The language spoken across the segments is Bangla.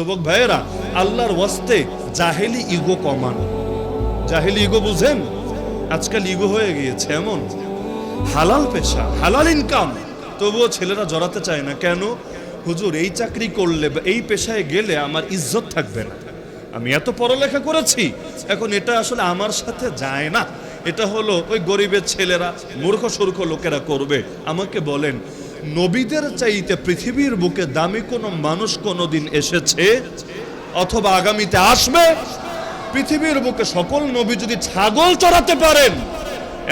যুবক ভাইয়েরা, আল্লাহর ওয়াস্তে জাহেলি ইগো কমান। জাহেলি ইগো বুঝেন? আজকাল ইগো হয়ে গিয়েছে, এমন। হালাল পেশা, হালাল ইনকাম তবুও ছেলেরা জড়াতে চায় না। কেন? হুজুর, এই চাকরি করলে এই পেশায় গেলে আমার ইজ্জত থাকবে না। আমি এত পড়ালেখা করেছি, এখন এটা আসলে আমার সাথে যায় না। এটা হলো ওই গরিবের ছেলেরা মূর্খ সূর্খ লোকেরা করবে। আমাকে বলেন নবীদের চাইতে পৃথিবীর বুকে দামি কোনো মানুষ কোনোদিন এসেছে? অথবা আগামীতে আসবে? পৃথিবীর বুকে সকল নবী যদি ছাগল চড়াতে পারেন,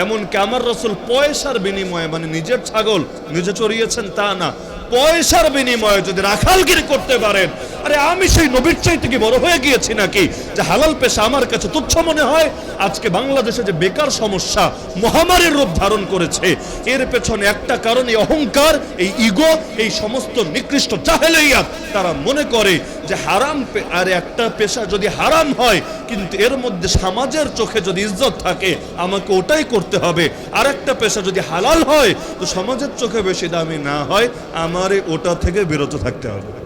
এমনকি আমার রসুল পয়সার বিনিময়ে মানে নিজের ছাগল নিজে চড়িয়েছেন তা না, পয়সার বিনিময়ে যদি রাখালগিরি করতে পারেন আরে আমি সেই নবীর চাইতে কি বড় হয়ে গিয়েছি নাকি? যে হালাল পেশা আমার কাছে তুচ্ছ মনে হয়? আজকে বাংলাদেশে যে বেকার সমস্যা, মহামারীর রূপ ধারণ করেছে, এর পেছনে একটা কারণ এই অহংকার, এই ইগো, এই সমস্ত নিকৃষ্ট চাহেলাইয়াত তারা মনে করে যে হারাম আর একটা পেশা যদি হারাম হয়, কিন্তু এর মধ্যে সমাজের চোখে যদি ইজ্জত থাকে, আমাকে ওটাই করতে হবে। আর একটা পেশা যদি হালাল হয়, তো সমাজের চোখে বেশি দামি না হয়, আমারে ওটা থেকে বিরত থাকতে হবে।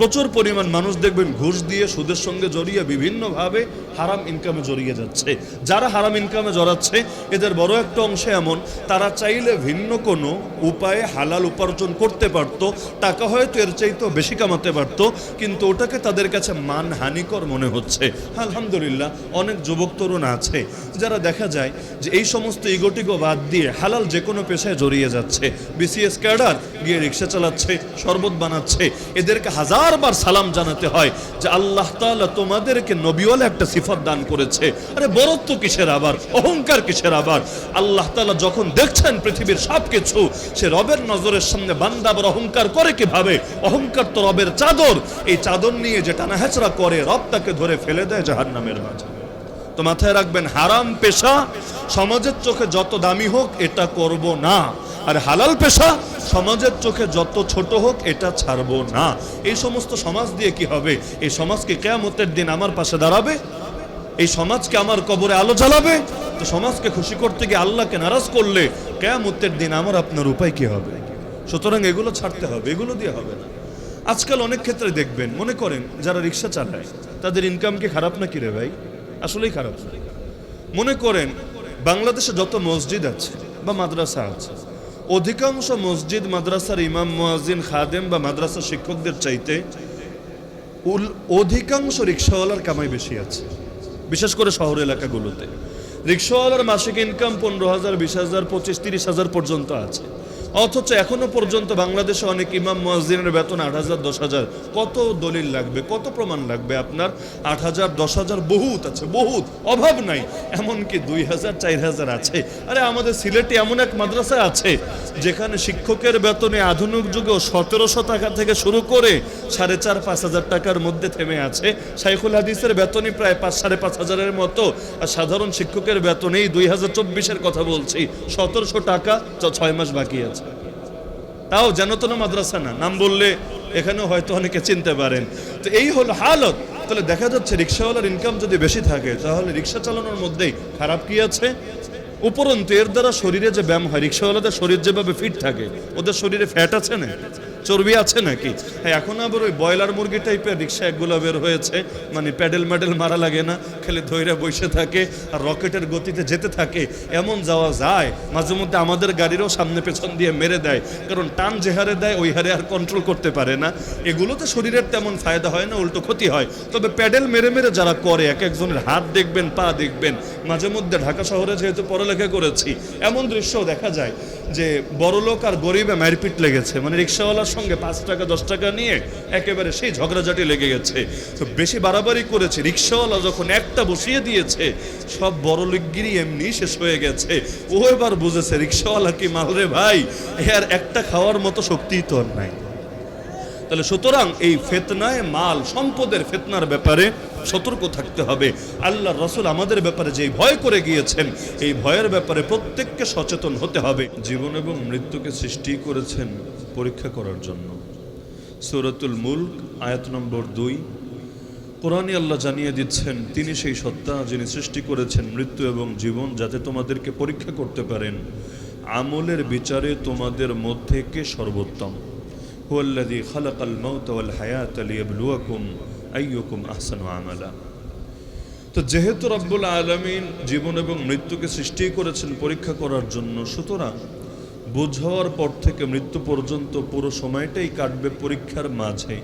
প্রচুর পরিমাণ মানুষ দেখবেন ঘুষ দিয়ে সুদের সঙ্গে জড়িয়ে বিভিন্নভাবে হারাম ইনকামে জড়িয়ে যাচ্ছে। যারা হারাম ইনকামে জড়াচ্ছে, এদের বড় একটা অংশ এমন, তারা চাইলে ভিন্ন কোনো উপায়ে হালাল উপার্জন করতে পারত, টাকা হয়তো এর চাইতেও বেশি কামাতে পারত, কিন্তু ওটাকে তাদের কাছে মানহানিকর মনে হচ্ছে। আলহামদুলিল্লাহ, অনেক যুবক তরুণ আছে, যারা দেখা যায় যে এই সমস্ত ইগোটিগো বাদ দিয়ে হালাল যে কোনো পেশায় জড়িয়ে যাচ্ছে। বিসিএস ক্যাডার গিয়ে রিক্সা চালাচ্ছে, শরবত বানাচ্ছে, এদেরকে হাজারবার সালাম জানাতে হয় যে আল্লাহ তাআলা তোমাদেরকে নবীওয়ালা একটা সিফত দান করেছে। আরে বরত্ব কিসের আবার? অহংকার কিসের আবার? আল্লাহ তাআলা যখন দেখছেন পৃথিবীর সব কিছু সে রবের নজরের সামনে বান্দা অহংকার করে কীভাবে? অহংকার তো রবের চাদর। এই চাদর নিয়ে যে টানাহেচড়া করে, রব তাকে ধরে ফেলে দেয় জাহার নামের মাঝে। তো মাথায় রাখবেন, হারাম পেশা, সমাজের চোখে যত দামি হোক, এটা করব না। আর হালাল পেশা? সমাজের চোখে যত ছোট হোক, এটা ছাড়বো না। এই সমস্ত সমাজ দিয়ে কি হবে? এই সমাজকে কেয়ামতের দিন আমার পাশে দাঁড়াবে? এই সমাজকে আমার কবরে আলো জ্বালাবে? তো সমাজকে খুশি করতে গিয়ে আল্লাহকে নারাজ করলে কেয়ামতের দিন আমার আপনার উপায় কি হবে? সুতরাং এগুলো ছাড়তে হবে, এগুলো দিয়ে হবে না। আজকাল অনেক ক্ষেত্রে দেখবেন, মনে করেন, যারা রিক্সা চালায়, তাদের ইনকাম কি খারাপ নাকি রে ভাই? আসলেই খারাপ। না। মনে করেন, বাংলাদেশে যত মসজিদ আছে বা মাদ্রাসা আছে অধিকাংশ মসজিদ মাদ্রাসার ইমাম মোয়াজিন খাদেম বা মাদ্রাসা শিক্ষকদের চাইতে অধিকাংশ রিক্সাওয়ালার কামাই বেশি আছে, বিশেষ করে শহর এলাকাগুলোতে। রিক্সাওয়ালার মাসিক ইনকাম পনেরো হাজার, বিশ হাজার, পঁচিশ, তিরিশ হাজার পর্যন্ত আছে। অথচ এখনও পর্যন্ত বাংলাদেশে অনেক ইমাম মসজিদের বেতন আট হাজার, দশ হাজার। কত দলিল লাগবে? কত প্রমাণ লাগবে আপনার? আট হাজার, দশ হাজার বহুত আছে, বহুত। অভাব নাই। এমনকি দুই হাজার, চার হাজার আছে। আরে আমাদের সিলেটে এমন এক মাদ্রাসা আছে, যেখানে শিক্ষকের বেতনে আধুনিক যুগেও সতেরোশো টাকা থেকে শুরু করে সাড়ে চার, পাঁচ হাজার টাকার মধ্যে থেমে আছে। শাইখুল হাদিসের বেতনই প্রায় পাঁচ, সাড়ে পাঁচ হাজারের মতো। আর সাধারণ শিক্ষকের বেতনেই দুই হাজার চব্বিশের কথা বলছি। সতেরোশো টাকা ছয় মাস বাকি আছে। তাও যেন তো না মাদ্রাসা না। নাম বললে এখানেও হয়তো অনেকে চিনতে পারেন। তো এই হলো হালত। তাহলে দেখা যাচ্ছে রিক্সাওয়ালার ইনকাম যদি বেশি থাকে, তাহলে রিক্সা চালানোর মধ্যেই খারাপ কি আছে? উপরন্তু এর দ্বারা শরীরে যে ব্যায়াম হয়, রিক্সাওয়ালাদের শরীর যেভাবে ফিট থাকে, ওদের শরীরে ফ্যাট আছে না? চর্বি আছে নাকি? হ্যাঁ, এখন আবার ওই ব্রয়লার মুরগি টাইপের রিক্সা একগুলো বের হয়েছে। মানে প্যাডেল ম্যাডেল মারা লাগে না খেলে ধৈর্য বসে থাকে আর রকেটের গতিতে যেতে থাকে। এমন যাওয়া যায় মাঝে মধ্যে আমাদের গাড়িরও সামনে পেছন দিয়ে মেরে দেয়। কারণ টান যে হারে দেয় ওই হারে আর কন্ট্রোল করতে পারে না। এগুলোতে শরীরের তেমন ফায়দা হয় না উল্টো ক্ষতি হয়। তবে প্যাডেল মেরে মেরে যারা করে এক একজনের হাত দেখবেন পা দেখবেন। মাঝে মধ্যে ঢাকা শহরে যেহেতু পড়ালেখা করেছি এমন দৃশ্যও দেখা যায়। যে বড়লোক আর গরিবে মারপিট লেগেছে মানে রিক্সাওয়ালার সঙ্গে পাঁচ টাকা, দশ টাকা নিয়ে একেবারে সেই ঝগড়াঝাটি লেগে গেছে। তো বেশি বাড়াবাড়ি করেছে, রিক্সাওয়ালা যখন একটা বসিয়ে দিয়েছে, সব বড় লোকগিরি এমনি শেষ হয়ে গেছে। ও এবার বুঝেছে, রিক্সাওয়ালা কি মাল রে ভাই? আর একটা খাওয়ার মতো শক্তিই তো আর নাই। তাহলে সুতরাং এই ফেতনায় মাল, সম্পদের ফেতনার ব্যাপারে সতর্ক থাকতে হবে। আল্লাহ রসুল আমাদের ব্যাপারে যে ভয় করে গিয়েছেন, এই ভয়ের ব্যাপারে প্রত্যেককে সচেতন হতে হবে। জীবন এবং মৃত্যুকে সৃষ্টি করেছেন পরীক্ষা করার জন্য। সৌরতুল মুল্ক, আয়াত নম্বর দুই। কোরআনই আল্লাহ জানিয়ে দিচ্ছেন, তিনি সেই সত্তা যিনি সৃষ্টি করেছেন মৃত্যু এবং জীবন, যাতে তোমাদেরকে পরীক্ষা করতে পারেন। আমলের বিচারে তোমাদের মধ্যে কে সর্বোত্তম? হুয়াল্লাদি খালাকাল মৌত আল হায়াত আলী আইয়কুম আহসানু আমালা। তো যেহেতু রব্বুল আলমিন জীবন এবং মৃত্যুকে সৃষ্টি করেছেন পরীক্ষা করার জন্য, সুতরাং বুঝ পর থেকে মৃত্যু পর্যন্ত পুরো সময়টাই কাটবে পরীক্ষার মাঝে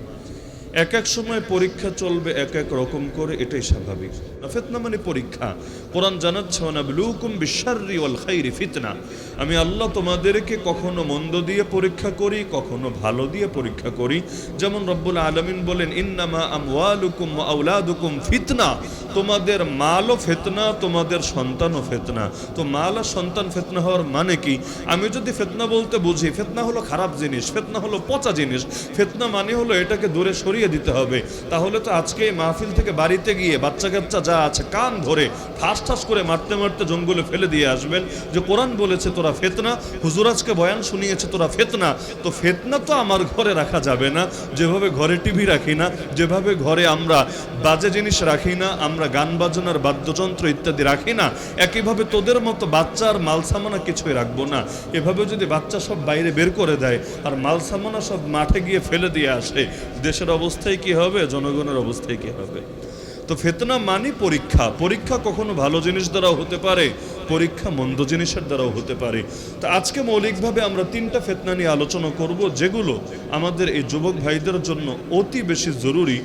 এক এক সময় পরীক্ষা চলবে এক এক রকম করে, এটাই স্বাভাবিক। ফেতনা মানে পরীক্ষা। কোরআন জানাচ্ছে অনাবলুকুম বিশারি ওয়াল খাইরি ফিতনা। আমি আল্লাহ তোমাদেরকে কখনো মন্দ দিয়ে পরীক্ষা করি, কখনো ভালো দিয়ে পরীক্ষা করি। যেমন রব্বুল আলমিন বলেন, ইন্নামা আমওয়ালুকুম ওয়া আউলাদুকুম ফিতনা। তোমাদের মালও ফেতনা, তোমাদের সন্তানও ফেতনা। তো মাল আর সন্তান ফেতনা হওয়ার মানে কি? আমি যদি ফেতনা বলতে বুঝি, ফেতনা হলো খারাপ জিনিস, ফেতনা হলো পচা জিনিস, ফেতনা মানে হলো এটাকে দূরে সরিয়ে দিতে হবে। তাহলে তো আজকে মাহফিল থেকে বাড়িতে গিয়ে বাচ্চা কাচ্চা যা আছে কান ধরে ঠাস ঠাস করে মারতে মারতে জঙ্গলে ফেলে দিয়ে আসবেন। যে কোরআন বলেছে, তোরা ফেতনা। হুজুর আজকে বয়ান শুনিয়েছে, তোরা ফেতনা। তো ফেতনা তো আমার ঘরে রাখা যাবে না। যেভাবে ঘরে টিভি রাখি না, যেভাবে ঘরে আমরা বাজে জিনিস রাখি না, আমরা গান বাজনার বাদ্যযন্ত্র ইত্যাদি রাখি না, একইভাবে তোদের মতো বাচ্চার মাল সামানা কিছুই রাখব না। এভাবে যদি বাচ্চা সব বাইরে বের করে দেয়, আর মাল সামানা সব মাঠে গিয়ে ফেলে দিয়ে আসে, দেশের অবস্থায় কি হবে? জনগণের অবস্থায় কি হবে? তো ফেতনা মানি পরীক্ষা। পরীক্ষা কখনো ভালো জিনিস দ্বারাও হতে পারে, পরীক্ষা মন্দ জিনিসের দ্বারাও হতে পারে। তো আজকে মৌলিকভাবে আমরা তিনটা ফেতনা নিয়ে আলোচনা করব, যেগুলো আমাদের এই যুবক ভাইদের জন্য অতি বেশি জরুরি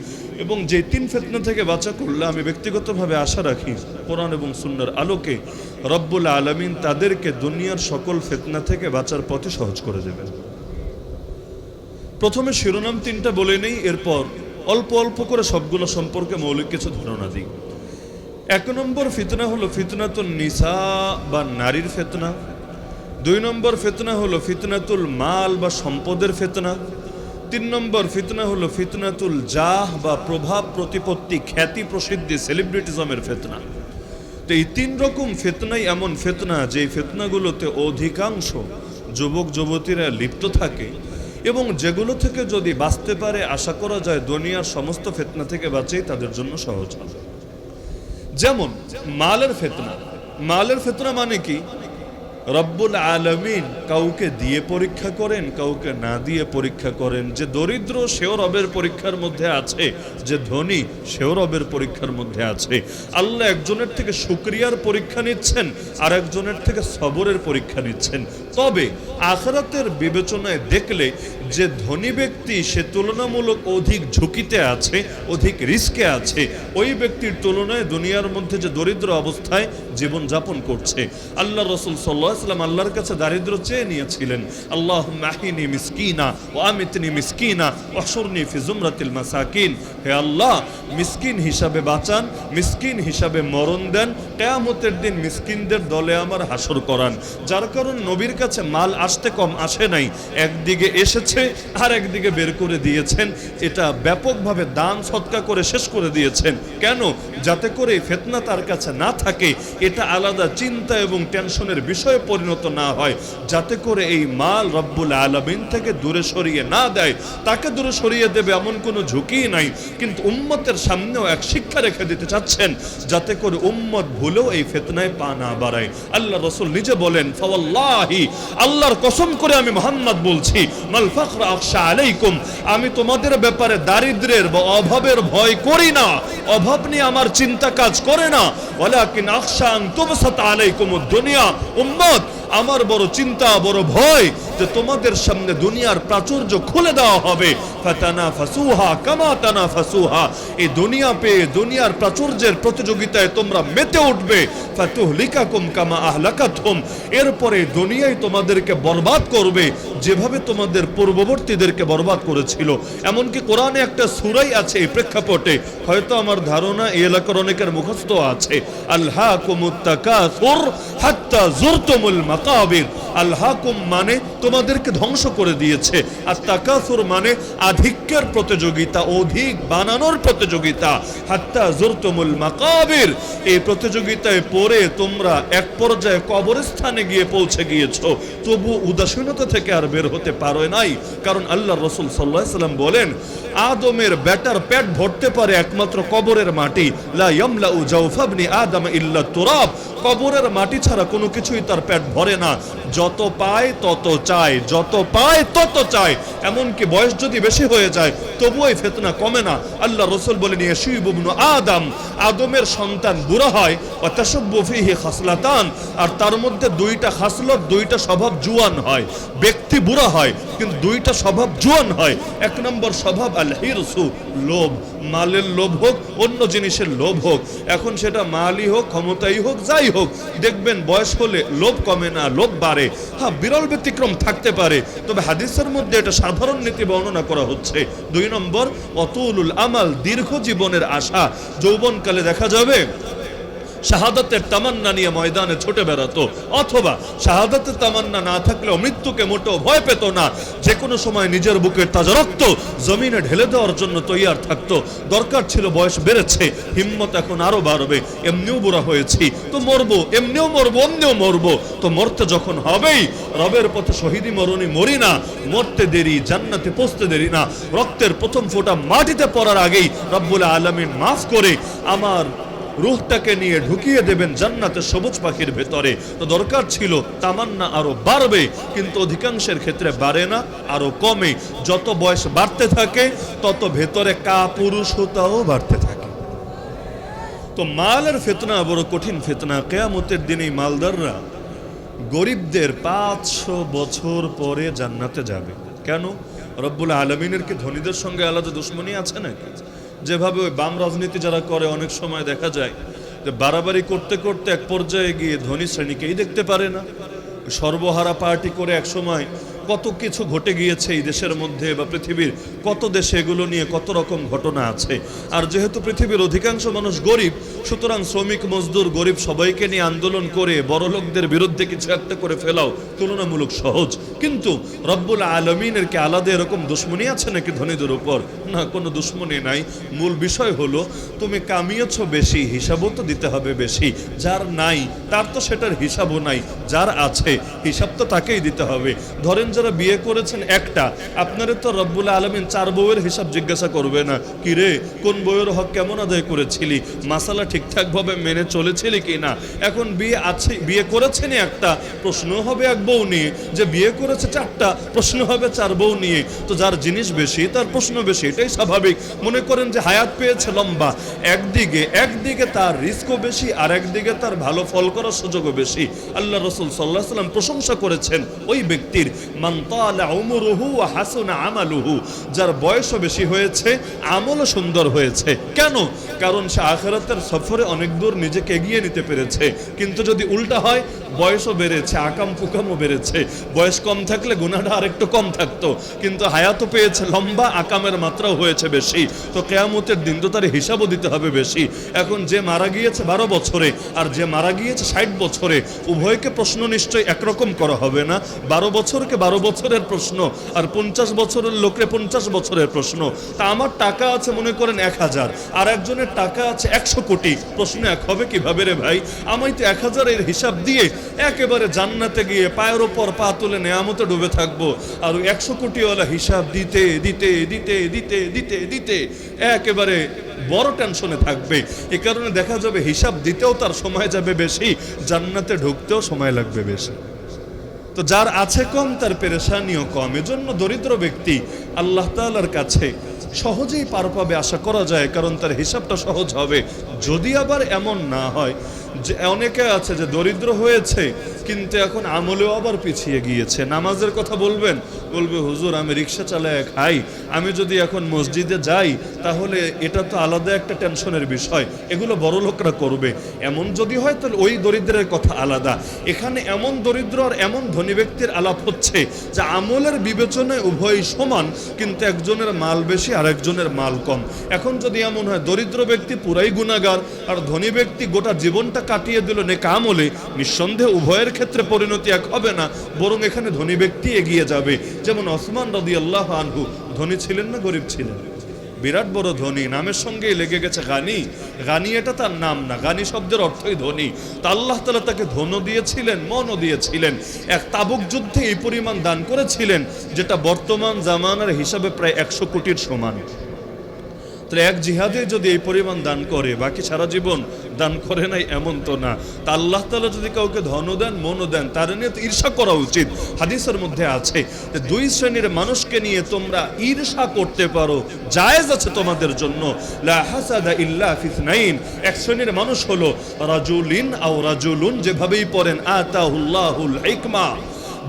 এবং যে তিন ফেতনা থেকে বাঁচা করলে আমি ব্যক্তিগতভাবে আশা রাখি কোরআন এবং সুন্নার আলোকে রব্বুল আলমিন তাদেরকে দুনিয়ার সকল ফেতনা থেকে বাঁচার পথে সহজ করে দেবেন। প্রথমে শিরোনাম তিনটা বলে নেই, এরপর অল্প অল্প করে সবগুলো সম্পর্কে মৌলিক কিছু ধারণা দিই। এক নম্বর ফিতনা হলো ফিতনাতুল নিসা বা নারীর ফেতনা। দুই নম্বর ফেতনা হলো ফিতনাতুল মাল বা সম্পদের ফেতনা। তিন নম্বর ফিতনা হলো ফিতনাতুল জাহ বা প্রভাব প্রতিপত্তি খ্যাতি প্রসিদ্ধি সেলিব্রিটিজমের ফেতনা। তো এই তিন রকম ফেতনাই এমন ফেতনা যে ফেতনাগুলোতে অধিকাংশ যুবক যুবতীরা লিপ্ত থাকে এবং যেগুলো থেকে যদি বাঁচতে পারে, আশা করা যায় দুনিয়ার সমস্ত ফেতনা থেকে বাঁচেই তাদের জন্য সহজ হবে। যেমন, মালের ফেতনা। মালের ফেতনা মানে কি? রব্বুল আলমিন কাউকে দিয়ে পরীক্ষা করেন, কাউকে না দিয়ে পরীক্ষা করেন। যে দরিদ্র, সেও রবের পরীক্ষার মধ্যে আছে। যে ধনী, সেও রবের পরীক্ষার মধ্যে আছে। আল্লাহ একজনের থেকে সুক্রিয়ার পরীক্ষা নিচ্ছেন আর একজনের থেকে সবরের পরীক্ষা নিচ্ছেন। তবে আখরাতের বিবেচনায় দেখলে যে ধনী ব্যক্তি সে তুলনামূলক অধিক ঝুঁকিতে আছে, অধিক রিস্কে আছে, ওই ব্যক্তির তুলনায় দুনিয়ার মধ্যে যে দরিদ্র অবস্থায় জীবন যাপন করছে। আল্লাহ রসুল সাল্লাম আল্লাহর কাছে দারিদ্র চেয়ে নিয়েছিলেন। আল্লাহ মাহিনী মিসকিনা ও আমিতনি মিসকিনা অসরনি ফিজুমরাতিল মাসাকিন। হে আল্লাহ, মিসকিন হিসাবে বাঁচান, মিসকিন হিসাবে মরণ দেন, কেয়ামতের দিন মিসকিনদের দলে আমার হাসর করান। যার কারণ নবীর কাছে মাল আসতে কম আসে নাই, একদিকে এসেছে আর একদিকে বের করে দিয়েছেন। এটা ব্যাপকভাবে দান সৎকা করে শেষ করে দিয়েছেন। কেন? যাতে করে ফেতনা তার কাছে না থাকে, এটা আলাদা চিন্তা এবং টেনশনের বিষয়ে পরিণত না হয়। যাতে করে এই মাল রব্বুল আলমিন থেকে দূরে সরিয়ে না দেয়। তাকে দূরে সরিয়ে দেবে এমন কোনো ঝুঁকি নাই। কিন্তু উম্মতের সামনেও এক শিক্ষা রেখে দিতে চাচ্ছেন, যাতে করে উম্মত ভুলেও এই ফেতনায় পা না বাড়ায়। আল্লাহ রসুল নিজে বলেন, ফাওয়াল্লাহি, আল্লাহর কসম করে আমি মোহাম্মদ বলছি, মাল ফাখরা আখশা আলাইকুম। আমি তোমাদের ব্যাপারে দারিদ্রের বা অভাবের ভয় করি না। অভাব নিয়ে আমার চিন্তা কাজ করে না। ওয়ালাকিন আখশা আন তুবসাত আলাইকুম দুনিয়া। উম্মত আমার বড় চিন্তা, বড় ভয় যে তোমাদের সামনে দুনিয়ার প্রাচুর্য খুলে দেওয়া হবে। ফাতানা ফাসুহা কামা তানা ফাসুহা এই দুনিয়া পেয়ে, দুনিয়ার প্রাচুর্যের প্রতিযোগিতায় তোমরা মেতে উঠবে। ফাতুহলিকাকুম কামা আহলাকাতহুম এরপরে দুনিয়ায় তোমাদেরকে বরবাদ করবে, যেভাবে তোমাদের পূর্ববর্তীদেরকে বরবাদ করেছিল। এমনকি কোরআনে একটা সুরাই আছে এই প্রেক্ষাপটে। হয়তো আমার ধারণা এই এলাকার অনেকের মুখস্থ আছে। আল্লাহ কুমুত্তাকাসুর হাত্তা জুরতুমুল আল্লাহকুম মানে তোমাদেরকে ধ্বংস করে দিয়েছে। আর তাকাসুর মানে আধিক্যের প্রতিযোগিতা, অধিক বানানোর প্রতিযোগিতা। হাত্তা জুরতুমুল মাকাবির। এই প্রতিযোগিতায় তোমরা এক পর্যায়ে কবরস্থানে গিয়ে পৌঁছে তবু উদাসীনতা থেকে আর বের হতে পারো নাই। কারণ আল্লাহ রসুল সাল্লাহ সাল্লাম বলেন, আদমের ব্যাটার পেট ভরতে পারে একমাত্র কবরের মাটি। লা ইয়ামলা জাউফাবনি আদম ইল্লা তুরাব। কবরের মাটি ছাড়া কোনো কিছুই তার পেট ভরে না। যত পায় তত চায়, যত পায় তত চায়। এমনকি বয়স যদি বেশি হয়ে যায়, তবুও এই ফেতনা কমে না। আল্লাহ রসুল বলে নিয়ে শিবুবনু আদম। আদমের সন্তান বুড়া হয় অতাসব্বফিহি খাসলাতান। আর তার মধ্যে দুইটা খাসলত, দুইটা স্বভাব জুয়ান হয়। ব্যক্তি বুড়া হয়, কিন্তু দুইটা স্বভাব জুয়ান হয়। এক নম্বর স্বভাব আল হিরসু লোভ। মালের লোভ হোক, অন্য জিনিসের লোভ হোক। এখন সেটা মালই হোক, ক্ষমতাই হোক, যাই হোক, দেখবেন বয়স হলে লোভ কমে না, লোভ বাড়ে। হ্যাঁ বিরল ব্যতিক্রম থাকতে পারে, তবে হাদিসের মধ্যে এটা সাধারণ নীতি বর্ণনা করা হচ্ছে। দুই নম্বর অতুল আমাল দীর্ঘ জীবনের আশা। যৌবনকালে দেখা যাবে শাহাদাতের তামান্না নিয়ে ময়দানে ছুটে বেড়াতো। অথবা শাহাদাতের তামান্না না থাকলেও মৃত্যুকে মোটেও ভয় পেত না। যে কোনো সময় নিজের বুকের তাজা রক্ত জমিনে ঢেলে দেওয়ার জন্য তৈয়ার থাকতো। দরকার ছিল বয়স বেড়েছে, হিম্মত এখন আরও বাড়বে। এমনিও বুড়া হয়েছি, তো মরবো, এমনিও মরবো, অমনিও মরবো। তো মরতে যখন হবেই, রবের পথে শহীদি মরণি মরি না। মরতে দেরি, জান্নাতে পৌঁছতে দেরি না। রক্তের প্রথম ফোঁটা মাটিতে পড়ার আগেই রব্বুল আলমিন মাফ করে আমার রুহটাকে নিয়ে ঢুকিয়ে দেবেন জান্নাতের সবুজ পাখির ভেতরে। তো দরকার ছিল তামান্না আরও বাড়বে, কিন্তু অধিকাংশের ক্ষেত্রে বাড়ে না, আরও কমে। যত বয়স বাড়তে থাকে, তত ভেতরে কাপুরুষতাও বাড়তে থাকে। তো মালের ফেতনা বড় কঠিন ফেতনা, কেয়ামতের দিনে মালদাররা গরিবদের পাঁচশো বছর পরে জান্নাতে যাবে। কেন? রব্বুল আলমিনের কি ধনীদের সঙ্গে আলাদা দুশ্মনী আছে নাকি? যেভাবে ওই বাম রাজনীতি যারা করে, অনেক সময় দেখা যায় যে বাড়াবাড়ি করতে করতে এক পর্যায়ে গিয়ে ধনী শ্রেণীকেই দেখতে পারে না। সর্বহারা পার্টি করে এক সময় কত কিছু ঘটে গিয়েছে এই দেশের মধ্যে বা পৃথিবীর কত দেশে এগুলো নিয়ে কত রকম ঘটনা আছে? আর যেহেতু পৃথিবীর অধিকাংশ মানুষ গরিব, সুতরাং শ্রমিক, মজদুর, গরিব সবাইকে নিয়ে আন্দোলন করে বড় লোকদের বিরুদ্ধে কিছু একটা করে ফেলাও তুলনামূলক সহজ। কিন্তু রব্বুল আলমিনের কি আলাদা এরকম দুশ্মনী আছে নাকি ধনীদের উপর? না, কোনো দুশ্মনী নাই। মূল বিষয় হলো, তুমি কামিয়েছ বেশি, হিসাবও তো দিতে হবে বেশি। যার নাই, তার তো সেটার হিসাবও নাই। যার আছে, হিসাব তো তাকেই দিতে হবে। ধরেন যারা বিয়ে করেছেন, একটা, আপনারে তো রব্বুল আলমিন চার বউয়ের হিসাব জিজ্ঞাসা করবে না। কি রে, কোন বউয়ের হক কেমন আদায় করেছিলি? মাসালা ঠিকঠাক ভাবে মেনে চলেছিলি কি না? এখন বিয়ে আছে, বিয়ে করেছেন একটা, প্রশ্ন হবে এক বউ নিয়ে। যে বিয়ে করেছে চারটা, প্রশ্ন হবে চার বউ নিয়ে। তো যার জিনিস বেশি, তার প্রশ্ন বেশি, এটাই স্বাভাবিক। মনে করেন যে হায়াত পেয়েছে লম্বা। একদিকে একদিকে তার রিস্কও বেশি, আর একদিকে তার ভালো ফল করার সুযোগও বেশি। আল্লাহ রসুল সাল্লাহ সাল্লাম প্রশংসা করেছেন ওই ব্যক্তির। মান যার বয়সও বেশি হয়েছে, আমলও সুন্দর হয়েছে। কেন? কারণ সে আখেরাতের সফরে অনেক দূর নিজেকে এগিয়ে নিতে পেরেছে। কিন্তু যদি উল্টা হয়, বয়সও বেড়েছে, আকাম বেড়েছে। বয়স কম থাকলে গুণাটা কম থাকতো। কিন্তু হায়াতও পেয়েছে, লম্বা আকামের মাত্রাও হয়েছে বেশি। তো কেয়ামতের দিন তো তার হিসাবও দিতে হবে বেশি। এখন যে মারা গিয়েছে বারো বছরে, আর যে মারা গিয়েছে ষাট বছরে, উভয়কে প্রশ্ন নিশ্চয়ই একরকম করা হবে না। বারো বছরকে বারো বছরের প্রশ্ন আর পঞ্চাশ বছরের লোকে পঞ্চাশ বছরের প্রশ্ন। তা আমার টাকা আছে মনে করেন এক হাজার, আর একজনের টাকা আছে একশো কোটি। প্রশ্ন এক হবে কীভাবে রে ভাই? আমি তো এক হাজারের হিসাব দিয়ে একেবারে জান্নাতে গিয়ে পায়ের ওপর পা তুলে নেয়ামতে ডুবে থাকব। আর ওই একশো কোটিওয়ালা হিসাব দিতে দিতে দিতে দিতে দিতে দিতে একেবারে বড় টেনশনে থাকবে। এ কারণে দেখা যাবে হিসাব দিতেও তার সময় যাবে বেশি, জান্নাতে ঢুকতেও সময় লাগবে বেশি। তো যার আছে কম, তার পেরেশানিও কম। এজন্য দরিদ্র ব্যক্তি আল্লাহ তালার কাছে সহজেই পার পাবে আশা করা যায়, কারণ তার হিসাবটা সহজ হবে। যদি আবার এমন না হয় যে অনেকে আছে যে দরিদ্র হয়েছে, কিন্তু এখন আমলেও আবার পিছিয়ে গিয়েছে। নামাজের কথা বলবেন, বলবে, হুজুর, আমি রিক্সা চালায় খাই। আমি যদি এখন মসজিদে যাই, তাহলে এটা তো আলাদা একটা টেনশনের বিষয়। এগুলো বড় লোকরা করবে। এমন যদি হয়, তাহলে ওই দরিদ্রের কথা আলাদা। এখানে এমন দরিদ্র আর এমন ধনী ব্যক্তির আলাপ হচ্ছে, যে আমলের বিবেচনায় উভয়ই সমান, কিন্তু একজনের মাল বেশি আর একজনের মাল কম। এখন যদি এমন হয়, দরিদ্র ব্যক্তি পুরাই গুণাগার আর ধনী ব্যক্তি গোটা জীবনটা কাটিয়ে দিল নেকা আমলে। নিঃসন্দেহে উভয়ের ক্ষেত্রে পরিণতি এক হবে না, বরং এখানে ধনী ব্যক্তি এগিয়ে যাবে। যেমন ওসমান রদি আল্লাহ আনহু, ধনী ছিলেন না গরিব ছিলেন? বিরাট বড় ধনী, নামের সঙ্গেই লেগে গেছে গানি। গানি এটা তার নাম না, গানি শব্দের অর্থই ধনী। তা আল্লাহ তালা তাকে ধন দিয়েছিলেন, মনও দিয়েছিলেন। এক তাবুক যুদ্ধে এই পরিমাণ দান করেছিলেন, যেটা বর্তমান জামানার হিসাবে প্রায় একশো কোটির সমান। তাহলে এক জিহাদে যদি এই পরিমাণ দান করে, বাকি সারা জীবন দান করে নাই এমন তো না। তা আল্লাহ তালা যদি কাউকে ধনও দেন, মনও দেন, তার নিয়ে তো ঈর্ষা করা উচিত। হাদিসের মধ্যে আছে যে, দুই শ্রেণির মানুষকে নিয়ে তোমরা ঈর্ষা করতে পারো, জায়েজ আছে তোমাদের জন্য। এক শ্রেণির মানুষ হলো রাজুলিন আও রাজুলুন, যেভাবেই পড়েন, আতাহুল্লাহুল হিকমা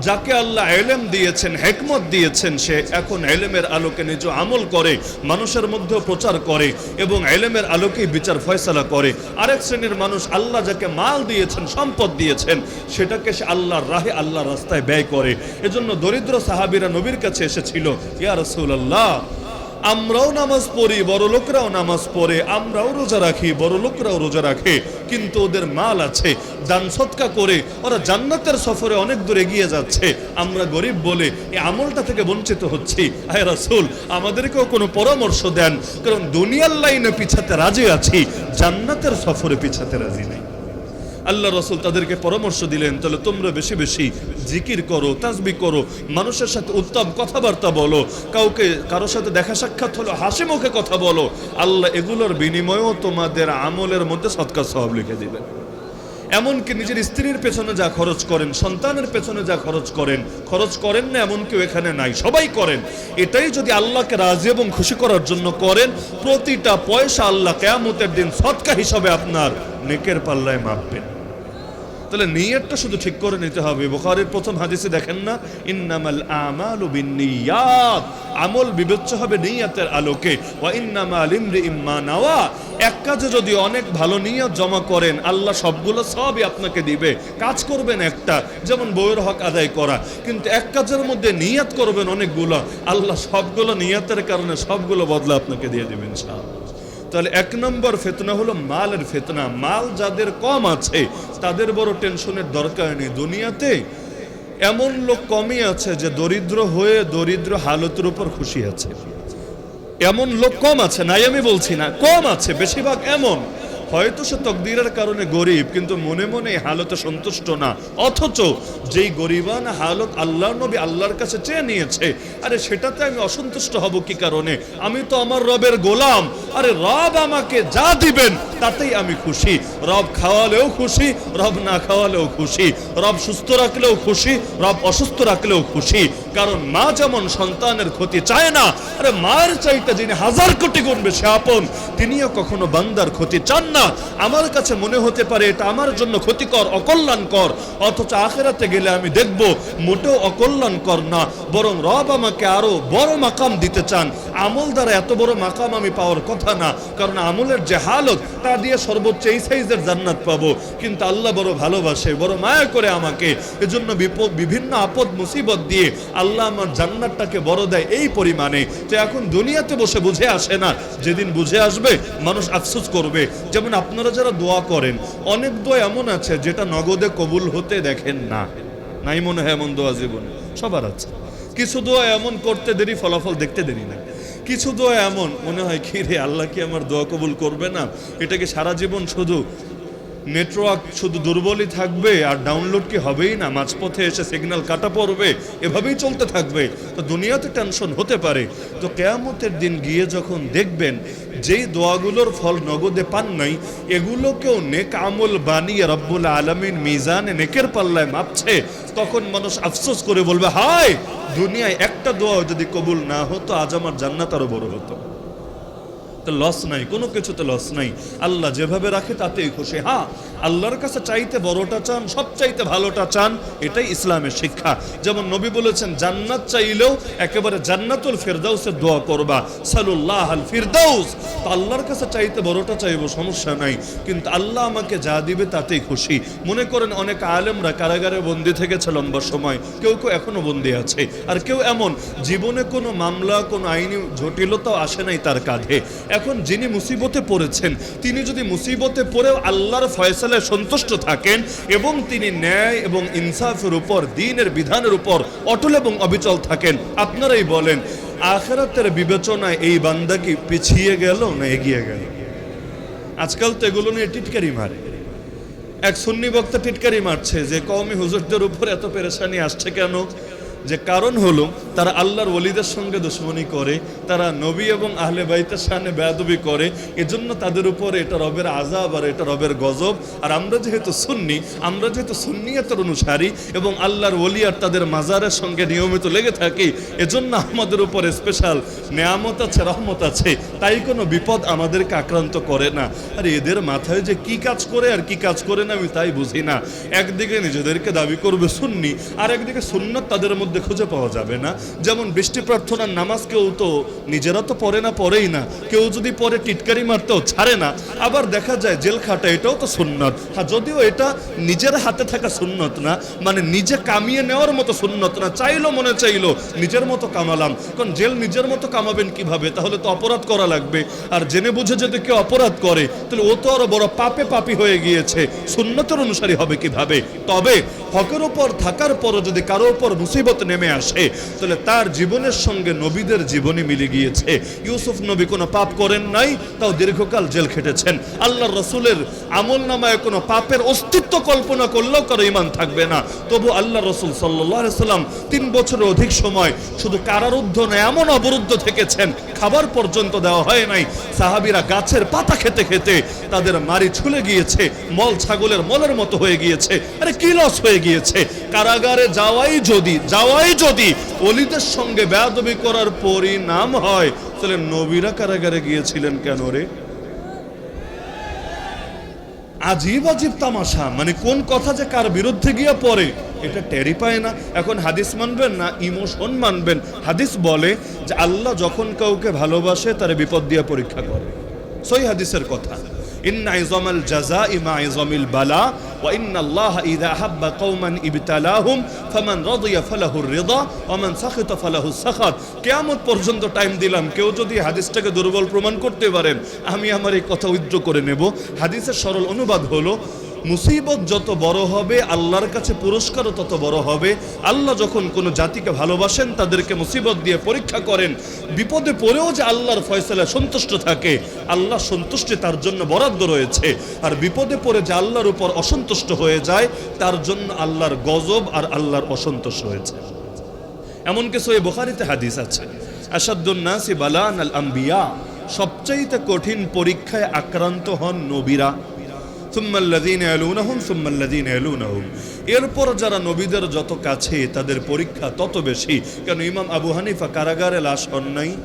যাকে আল্লাহ এলেম দিয়েছেন, হেকমত দিয়েছেন, সে এখন এলেমের আলোকে নিজ আমল করে, মানুষের মধ্যে প্রচার করে এবং এলেমের আলোকেই বিচার ফয়সলা করে। আরেক শ্রেণির মানুষ আল্লাহ যাকে মাল দিয়েছেন, সম্পদ দিয়েছেন, সেটাকে সে আল্লাহর রাহে, আল্লাহর রাস্তায় ব্যয় করে। এজন্য দরিদ্র সাহাবিরা নবীর কাছে এসেছিল, ইয়া রাসূলুল্লাহ আমরাও নামাজ পড়ি, বড় লোকরাও নামাজ পড়ে, আমরাও রোজা রাখি, বড় লোকরাও রোজা রাখে, কিন্তু ওদের মাল আছে, দান সৎকা করে, ওরা জান্নাতের সফরে অনেক দূর এগিয়ে যাচ্ছে। আমরা গরিব বলে এই আমলটা থেকে বঞ্চিত হচ্ছি। আয় রাসুল, আমাদেরকেও কোনো পরামর্শ দেন, কারণ দুনিয়ার লাইনে পিছাতে রাজি আছি, জান্নাতের সফরে পিছাতে রাজি নেই। আল্লাহ রসুল তাদেরকে পরামর্শ দিলেন, তাহলে তোমরা বেশি বেশি জিকির করো, তাজবি করো, মানুষের সাথে উত্তম কথাবার্তা বলো, কাউকে কারও সাথে দেখা সাক্ষাৎ হলো, হাসি মুখে কথা বলো, আল্লাহ এগুলোর বিনিময়েও তোমাদের আমলের মধ্যে সৎকার সব লিখে দিবেন। এমনকি নিজের স্ত্রীর পেছনে যা খরচ করেন, সন্তানের পেছনে যা খরচ করেন খরচ করেন না এমন কেউ এখানে নাই, সবাই করেন। এটাই যদি আল্লাহকে রাজি এবং খুশি করার জন্য করেন, প্রতিটা পয়সা আল্লাহ কেয়ামতের দিন সৎকা হিসাবে আপনার নেকের পাল্লায় মাপবেন। তাহলে নিয়তটা শুধু ঠিক করে নিতে হবে। বুখারীর প্রথম হাদিসে দেখেন না, ইন্নামাল আমালু বিন্নিয়াত। আমল বিবেচ্য হবে নিয়াতের আলোকে। ওয়া ইন্নামাল ইমরিইম মা নাওয়া। এক কাজে যদি অনেক ভালো নিয়ত জমা করেন, আল্লাহ সবগুলো সবই আপনাকে দিবে। কাজ করবেন একটা, যেমন বইয়ের হক আদায় করা। কিন্তু এক কাজের মধ্যে নিয়াত করবেন অনেকগুলো। আল্লাহ সবগুলো নিয়াতের কারণে সবগুলো বদলা আপনাকে দিয়ে দেবেন ইনশাআল্লাহ। তাহলে এক নম্বর ফেতনা হলো মালের ফেতনা। মাল যাদের কম আছে, তাদের বড় টেনশনের দরকার নেই দুনিয়াতে। এমন লোক কমই আছে যে দরিদ্র হয়ে দরিদ্র হালতের উপর খুশি আছে। এমন লোক কম আছে, নাই আমি বলছি না, কম আছে, বেশিরভাগ এমন। হয়তো সে তকদিরের কারণে গরিব, কিন্তু মনে মনে হালতে সন্তুষ্ট না। অথচ যেই গরিবান হালত আল্লাহ নবী আল্লাহর কাছে চেয়ে নিয়েছে, আরে সেটাতে আমি অসন্তুষ্ট হব কি কারণে? আমি তো আমার রবের গোলাম। আরে রব আমাকে যা দিবেন, তাতেই আমি খুশি। রব খাওয়ালেও খুশি, রব না খাওয়ালেও খুশি। রব সুস্থ রাখলেও খুশি, রব অসুস্থ রাখলেও খুশি। কারণ মা যেমন সন্তানের ক্ষতি চায় না, আরে মায়ের চাইতে যিনি হাজার কোটি গুণ বেশি আপন, তিনিও কখনো বান্দার ক্ষতি চান না। আমার কাছে মনে হতে পারে এটা আমার জন্য ক্ষতিকর, অকল্যাণকর, অথচ আখেরাতে গেলে আমি দেখব মোটেও অকল্যাণকর না, বরং রব আমাকে আরও বড় মাকাম দিতে চান। আমল দ্বারা এত বড় মাকাম আমি পাওয়ার কথা না, কারণ আমলের যে হালত, তা দিয়ে সর্বোচ্চ এই সাইজের জান্নাত পাবো। কিন্তু আল্লাহ বড় ভালোবাসে, বড় মায়া করে আমাকে। এজন্য বিপদ, বিভিন্ন আপদ, মুসিবত দিয়ে আল্লাহ আমার জান্নাতটাকে বড় দেয় এই পরিমাণে। তো এখন দুনিয়াতে বসে বুঝে আসে না, যেদিন বুঝে আসবে, মানুষ আফসোস করবে। যেমন আপনারা যারা দোয়া করেন, অনেক দোয়া এমন আছে যেটা নগদে কবুল হতে দেখেন না। নাই মনে হয় এমন দোয়া জীবনে, সবার আছে। কিছু দোয়া এমন করতে দেরি, ফলাফল দেখতে দেরি না। কিছু দোয়া এমন। মনে হয় কি রে আল্লাহ কি আমার দোয়া কবুল করবে না? এটাকে সারা জীবন শুধু নেটওয়ার্ক শুধু দুর্বলই থাকবে আর ডাউনলোড কি হবেই না? মাঝপথে এসে সিগন্যাল কাটা পড়বে, এভাবেই চলতে থাকবে। তো দুনিয়াতে টেনশন হতে পারে। তো কেয়ামতের দিন গিয়ে যখন দেখবেন যেই দোয়াগুলোর ফল নগদে পান নাই, এগুলোকেও নেক আমল বানিয়ে রব্বুল আলমিন মিজানে নেকের পাল্লায় মাপছে। তখন মানুষ আফসোস করে বলবে, হায়, দুনিয়ায় একটা দোয়া যদি কবুল না হতো, আজ আমার জান্নাত আরও বড় হতো। তো লস নাই, কোনো কিছুতে লস নাই। আল্লাহ যেভাবে রাখে তাতেই খুশি। হ্যাঁ আল্লাহর কাছে চাইতে বড়টা চান সব চাইতে ভালোটা চান, এটাই ইসলামের শিক্ষা। যেমন নবী বলেছেন, জান্নাত চাইলেও একেবারে জান্নাতুল ফেরদাউসের দোয়া করবা। সালুল্লাহ আল ফিরদাউস। তো আল্লাহর কাছে চাইতে বড়টা চাইব, সমস্যা নাই। কিন্তু আল্লাহ আমাকে যা দিবে তাতেই খুশি। মনে করেন, অনেক আলেমরা কারাগারে বন্দি থেকেছে লম্বা সময়। কেউ কেউ এখনও বন্দি আছে। আর কেউ এমন, জীবনে কোনো মামলা, কোনো আইনি জটিলতাও আসে নাই তার কাঁধে। এখন যিনি মুসিবতে পড়েছেন, তিনি যদি মুসিবতে পড়েও আল্লাহর ফয়সালায় সন্তুষ্ট থাকেন এবং তিনি ন্যায় এবং ইনসাফের উপর, দিনের বিধানের উপর অটল এবং অবিচল থাকেন, আপনারাই বলেন, আখেরাতের বিবেচনায় এই বান্দা কি পিছিয়ে গেল না এগিয়ে গেল? আজকাল তো এগুলো নিয়ে টিটকারি মারে। এক সুন্নি বক্তা টিটকারি মারছে যে, কওমি হুজুরদের উপর এত পেরেশানি আসছে কেন? যে কারণ হলো, তারা আল্লাহর ওলিদের সঙ্গে দুশ্মনী করে, তারা নবী এবং আহলে বাইতের সামনে বেয়াদবি করে, এজন্য তাদের উপর এটা রবের আজাব আর এটা রবের গজব। আর আমরা যেহেতু সুন্নি, আমরা যেহেতু সুন্নিয়তের অনুসারী এবং আল্লাহর ওলি আর তাদের মাজারের সঙ্গে নিয়মিত লেগে থাকি, এজন্য আমাদের উপর স্পেশাল নেয়ামত আছে, রহমত আছে। তাই কোনো বিপদ আমাদেরকে আক্রান্ত করে না। আর এদের মাথায় যে কি কাজ করে আর কি কাজ করে না, আমি তাই বুঝি না। একদিকে নিজেদেরকে দাবি করবে সুন্নি আর একদিকে সুন্নত তাদের মধ্যে খুঁজে পাওয়া যাবে না। যেমন বৃষ্টি প্রার্থনার নামাজ কেউ তো নিজেরা তো পড়ে না, পড়েই না। কেউ যদি পরে টিটকারি মারতেও ছাড়ে না। আবার দেখা যায় জেল খাটা, এটাও তো সুন্নত। হ্যাঁ যদিও এটা নিজের হাতে থাকা সুন্নত না মানে নিজে কামিয়ে নেওয়ার মতো সুন্নত না। চাইলো মনে চাইলো, নিজের মতো কামালাম। কারণ জেল নিজের মতো কামাবেন কীভাবে? তাহলে তো অপরাধ করা লাগবে। আর জেনে বুঝে যদি কেউ অপরাধ করে, তাহলে ও তো আরও বড় পাপে পাপি হয়ে গিয়েছে। সুন্নতের অনুসারী হবে কীভাবে? তবে হকের ওপর থাকার পরও যদি কারও ওপর মুসিবত নেমে আসে, তাহলে তার জীবনের সঙ্গে নবীদের জীবনী মিলে গিয়েছে। ইউসুফ নবী কোনো পাপ করেন নাই, তাও দীর্ঘকাল জেল খেটেছেন। আল্লাহ রসুলের আমল নামায় কোনো পাপের অস্তিত্ব কল্পনা করলেও কারও ইমান থাকবে না। তবু আল্লাহ রসুল সাল্লাহ সাল্লাম তিন বছরের অধিক সময় শুধু কারারুদ্ধ নয় এমন অবরুদ্ধ থেকেছেন, খাবার পর্যন্ত দেওয়া হয় নাই। সাহাবিরা গাছের পাতা খেতে খেতে তাদের মারি ছুলে গিয়েছে, মল ছাগলের মলের মতো হয়ে গিয়েছে। আরে কি লস হয়ে গিয়েছে। কারাগারে যাওয়াই যদি যাওয়াই যদি অলিদের সঙ্গে বেয়াদবি করার পরিণাম হয়, তাহলে নবীরা কারাগারে গিয়েছিলেন কেন রে? আজীব আজীব তামাশা। মানে কোন কথা যে কার বিরুদ্ধে গিয়ে পড়ে, এটা টেরি পায় না। এখন হাদিস মানবেন না, ইমোশন মানবেন। হাদিস বলে যে আল্লাহ যখন কাউকে ভালোবাসে, তার বিপদ দিয়ে পরীক্ষা করে। সই হাদিসের কথা। ইন আইজামাল জাজা ইমা আইজামিল বালা ওয়া الله إذا أحب قوما ابتلاهم فمن رضي ফালাহুর الرضا ومن سخط فله السخط কিয়ামত পর্যন্ত টাইম দিলাম। কেউ যদি হাদিসটাকে দুর্বল প্রমাণ করতে পারেন, আমি আমার এই কথা উইথড্র করে নেব। হাদিসের সরল অনুবাদ হলো মুসিবত যত বড় হবে, আল্লাহর কাছে পুরস্কারও তত বড় হবে। আল্লাহ যখন কোনো জাতিকে ভালোবাসেন, তাদেরকে মুসিবত দিয়ে পরীক্ষা করেন। বিপদে পড়েও যে আল্লাহর ফয়সালা সন্তুষ্ট থাকে, আল্লাহ সন্তুষ্টি তার জন্য বরাদ্দ রয়েছে। আর বিপদে পড়ে যে আল্লাহর উপর অসন্তুষ্ট হয়ে যায়, তার জন্য আল্লাহর গজব আর আল্লাহর অসন্তোষ রয়েছে। এমন কিছু এই বোখারিতে হাদিস আছে আসাদুন্নাসি বালান আল আম্বিয়া সবচাইতে কঠিন পরীক্ষায় আক্রান্ত হন নবীরা। এরপর যারা নবীদের যত কাছে তাদের পরীক্ষা তত বেশি। কেন ইমাম আবু হানিফা কারাগারে লাশ হন নাই?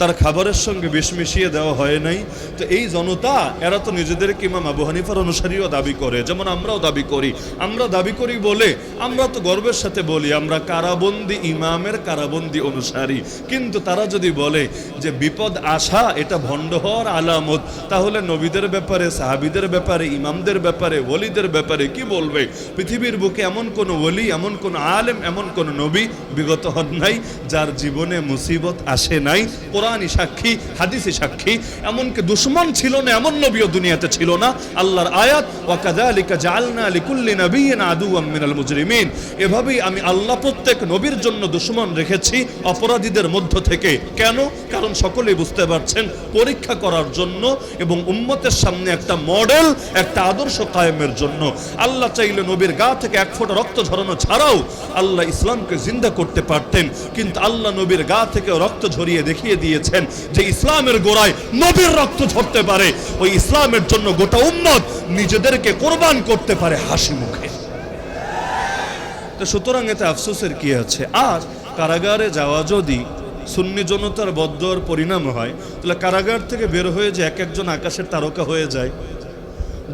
তার খাবারের সঙ্গে বিষ মিশিয়ে দেওয়া হয় নাই। তো এই জনতা, এরা তো নিজেদেরকে ইমাম আবু হানিফার অনুসারীও দাবি করে, যেমন আমরাও দাবি করি। আমরা দাবি করি বলে, আমরা তো গর্বের সাথে বলি, আমরা কারাবন্দি ইমামের কারাবন্দি অনুসারী। কিন্তু তারা যদি বলে যে বিপদ আসা, এটা ভণ্ড হওয়ার আলামত, তাহলে নবীদের ব্যাপারে, সাহাবিদের ব্যাপারে, ইমামদের ব্যাপারে, ওলিদের ব্যাপারে কি বলবে? পৃথিবীর বুকে এমন কোন ওলি, এমন কোন আলেম, এমন কোন নবী বিগত হন নাই, যার জীবনে মুসিবত আসে নাই। কোরআনই সাক্ষী, হাদিসই সাক্ষী। এমনকি দুশ্মন ছিল না, এমন নবীও দুনিয়াতে ছিল না। আল্লাহর আয়াত, ওয়াকাযালিকা জাআলনা লিকুল্লি নাবিয়্যিন আদুওয়াম মিনাল মুজরিমিন। এভাবেই আমি আল্লাহ প্রত্যেক নবীর জন্য দুশ্মন রেখেছি অপরাধীদের মধ্য থেকে। কেন? কারণ সকলেই বুঝতে পারছেন, পরীক্ষা করার জন্য এবং উম্মতের সামনে একটা মডেল, একটা আদর্শ কায়েমের জন্য। আল্লাহ চাইলে নবীর গা থেকে এক ফোঁটা রক্ত ঝরানো ছাড়াও আল্লাহ ইসলামকে জিন্দা করতে পারতেন। কিন্তু আল্লাহ নবীর গা থেকে রক্ত ঝরিয়ে দেখিয়ে দিয়েছেন যে ইসলামের গোড়ায় নবীর রক্ত ঝরতে পারে, ওই ইসলামের জন্য গোটা উম্মত নিজেদেরকে কোরবান করতে পারে হাসি মুখে। তো সুতরাং এতে আফসোসের কি আছে? আর কারাগারে যাওয়া যদি সুন্নি জনতার বদ্ধর পরিণাম হয়, তাহলে কারাগার থেকে বের হয়ে যে এক একজন আকাশের তারকা হয়ে যায়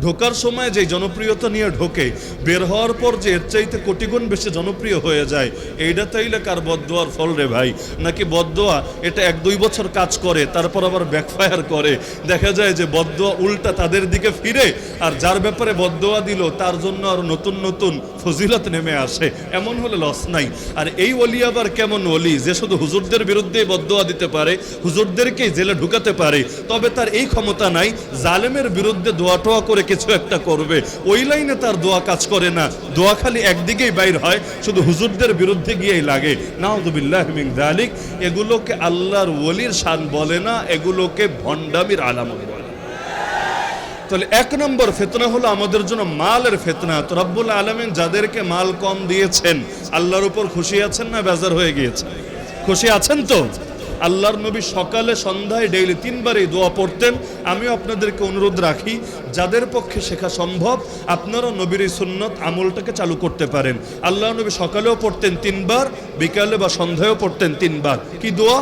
ঢোকার সময় যে জনপ্রিয়তা নিয়ে ঢোকে, বের হওয়ার পর যে এর চাইতে কোটিগুণ বেশি জনপ্রিয় হয়ে যায়, এইটা তাইলে কার বদোয়ার ফল রে ভাই। নাকি বদোয়া এটা এক দুই বছর কাজ করে, তারপর আবার ব্যাকফায়ার করে। দেখা যায় যে বদোয়া উল্টা তাদের দিকে ফিরে, আর যার ব্যাপারে বদোয়া দিল, তার জন্য আর নতুন নতুন ফজিলত নেমে আসে। এমন হলে লস নাই। আর এই অলি আবার কেমন অলি যে শুধু হুজুরদের বিরুদ্ধে বদোয়া দিতে পারে, হুজুরদেরকেই জেলে ঢুকাতে পারে, তবে তার এই ক্ষমতা নাই। জালেমের বিরুদ্ধে দোয়াটোয়া করে কিছু একটা করবে। ওই লাইনে তার দোয়া কাজ করে না। দোয়া খালি একদিকেই বাইর হয়, শুধু হুজুরদের বিরুদ্ধে গিয়েই লাগে। নাউদুবিল্লাহ মিন যালিক, এগুলোকে আল্লাহর ওলির শান বলে না, এগুলোকে ভণ্ডামির আলামত তাহলে এক নম্বর ফেতনা হলো আমাদের জন্য মালের ফেতনা। তো রব্বুল আলমিন যাদেরকে মাল কম দিয়েছেন, আল্লাহর উপর খুশি আছেন না বেজার হয়ে গিয়েছে খুশি আছেন তো? আল্লাহর নবী সকালে, সন্ধ্যায় ডেইলি তিনবারই দোয়া পড়তেন। আমিও আপনাদেরকে অনুরোধ রাখি, যাদের পক্ষে শেখা সম্ভব, আপনারা নবীর এই সুন্নত আমলটাকে চালু করতে পারেন। আল্লাহ নবী সকালেও পড়তেন তিনবার, বিকালে বা সন্ধ্যায়ও পড়তেন তিনবার। কি দোয়া?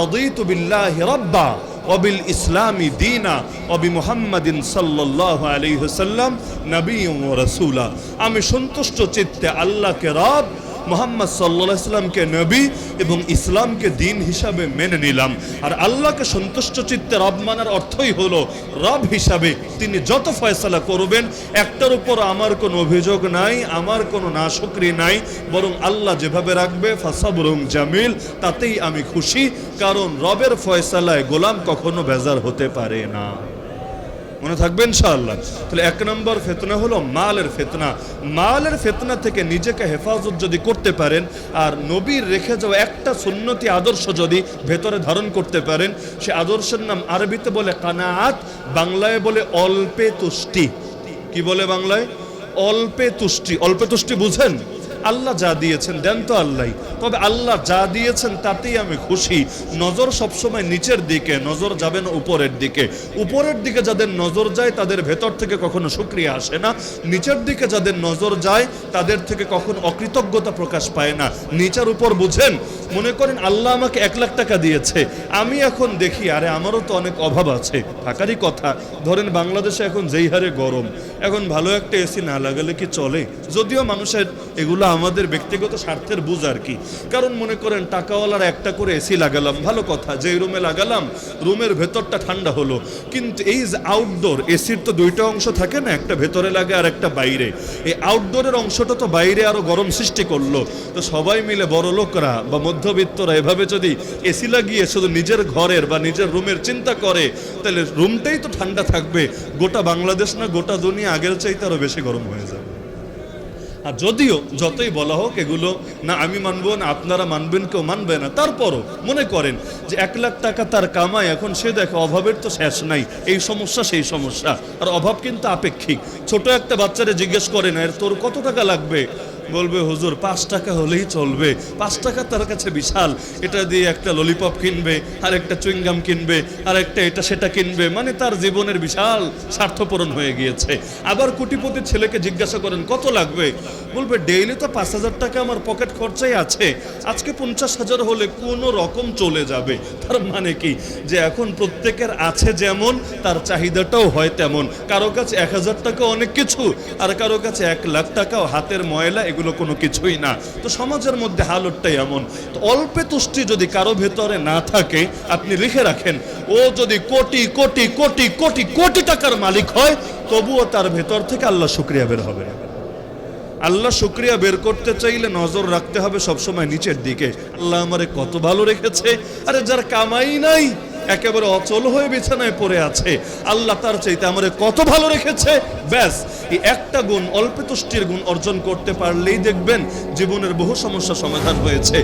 রদিতু বিল্লাহি রাব্বা অবিল ইসলামী দিনা অবি মুহাম্মাদিন সাল্লাহ আলী হুসাল্লাম নবী ও রসুলা। আমি সন্তুষ্ট চিত্তে আল্লাহকে রব মোহাম্মদ সাল্লাহ ইসলামকে নবী এবং ইসলামকে দিন হিসাবে মেনে নিলাম। আর আল্লাহকে সন্তুষ্ট চিত্তে রব মানার অর্থই হলো রব হিসাবে তিনি যত ফয়সালা করবেন, একটার উপর আমার কোনো অভিযোগ নাই, আমার কোনো নাশকরি নাই, বরং আল্লাহ যেভাবে রাখবে ফাসাবরং জামিল, তাতেই আমি খুশি, কারণ রবের ফয়সালায় গোলাম কখনো বেজার হতে পারে না। মনে থাকবে ইনশাআল্লাহ। তাহলে এক নম্বর ফেতনা হলো মালের ফেতনা। মালের ফেতনা থেকে নিজেকে হেফাজত যদি করতে পারেন, আর নবীর রেখে যাওয়া একটা সুন্নতি আদর্শ যদি ভেতরে ধারণ করতে পারেন, সে আদর্শের নাম আরবিতে বলে কানাআত, বাংলায় বলে অল্পে তুষ্টি। কি বলে বাংলায়? অল্পে তুষ্টি। অল্পে তুষ্টি বুঝেন? আল্লাহ যা দিয়েছেন, দেন তো আল্লাহ তবে আল্লাহ যা দিয়েছেন, তাতেই আমি খুশি। নজর সবসময় নিচের দিকে, নজর যাবে না উপরের দিকে। উপরের দিকে যাদের নজর যায়, তাদের ভেতর থেকে কখনো শুক্রিয়া আসে না। নিচের দিকে যাদের নজর যায়, তাদের থেকে কখনো অকৃতজ্ঞতা প্রকাশ পায় না। নিচের উপর বুঝেন, মনে করেন আল্লাহ আমাকে এক লাখ টাকা দিয়েছে। আমি এখন দেখি, আরে আমারও তো অনেক অভাব আছে। থাকারই কথা। ধরেন বাংলাদেশে এখন যেই হারে গরম। এখন ভালো একটা এসি না লাগালে কি চলে? যদিও মানুষের এগুলো আমাদের ব্যক্তিগত স্বার্থের বুঝ আর কি। কারণ মনে করেন, টাকাওয়ালার একটা করে এসি লাগালাম, ভালো কথা, যেই রুমে লাগালাম, রুমের ভেতরটা ঠান্ডা হলো। কিন্তু এই যে আউটডোর এসির তো দুইটা অংশ থাকে না, একটা ভেতরে লাগে আর একটা বাইরে। এই আউটডোরের অংশটা তো বাইরে আরও গরম সৃষ্টি করল। তো সবাই মিলে বড় লোকরা বা মধ্যবিত্তরা এভাবে যদি এসি লাগিয়ে শুধু নিজের ঘরের বা নিজের রুমের চিন্তা করে, তাহলে রুমটাই তো ঠান্ডা থাকবে। গোটা বাংলাদেশ না, গোটা দুনিয়া আগের চাইতে আরও বেশি গরম হয়ে যাবে। আর যদিও যতই বলা হোক এগুলো, না, আমি মানবো, না, আপনারা মানবেন, কেউ মানবে না। তারপরও মনে করেন যে এক লাখ টাকা তার কামায় এখন সে দেখে অভাবের তো শেষ নাই। এই সমস্যা, সেই সমস্যা। আর অভাব কিন্তু আপেক্ষিক। ছোট একটা বাচ্চারে জিজ্ঞেস করে, না, এর তোর কত টাকা লাগবে? বলবে, হুজুর, পাঁচ টাকা হলেই চলবে। পাঁচ টাকা তার কাছে বিশাল। এটা দিয়ে একটা ললিপপ কিনবে আর একটা চুইংগাম কিনবে আর একটা এটা সেটা কিনবে। মানে তার জীবনের বিশাল স্বার্থপূরণ হয়ে গিয়েছে। আবার কোটিপতি ছেলেকে জিজ্ঞাসা করেন, কত লাগবে? বলবে, ডেইলি তো পাঁচ হাজার টাকা আমার পকেট খরচাই আছে। আজকে পঞ্চাশ হাজার হলে কোনো রকম চলে যাবে। তার মানে কি? যে এখন প্রত্যেকের আছে যেমন, তার চাহিদাটাও হয় তেমন। কারও কাছে এক হাজার টাকা অনেক কিছু, আর কারও কাছে এক লাখ টাকাও হাতের ময়লা এগুলো কোনো কিছুই না। তো সমাজের মধ্যে হালতটাই এমন। তো অল্পে তুষ্টি যদি কারও ভেতরে না থাকে, আপনি লিখে রাখেন, ও যদি কোটি কোটি কোটি কোটি কোটি টাকার মালিক হয়, তবুও তার ভেতর থেকে আল্লাহ শুক্রিয়া বের হবে। আল্লাহ শুক্রিয়া বের করতে চাইলে নজর রাখতে হবে সবসময় নিচের দিকে। আল্লাহ আমারে কত ভালো রেখেছে। আরে যার কামাই নাই একেবারে অচল হয়ে বিছানায় পড়ে আছে। আল্লাহ তার চাইতে আমারে কত ভালো রেখেছে? ব্যাস, এই একটা গুণ অল্প তুষ্টির গুণ অর্জন করতে পারলেই দেখবেন জীবনের বহু সমস্যা সমাধান হয়েছে।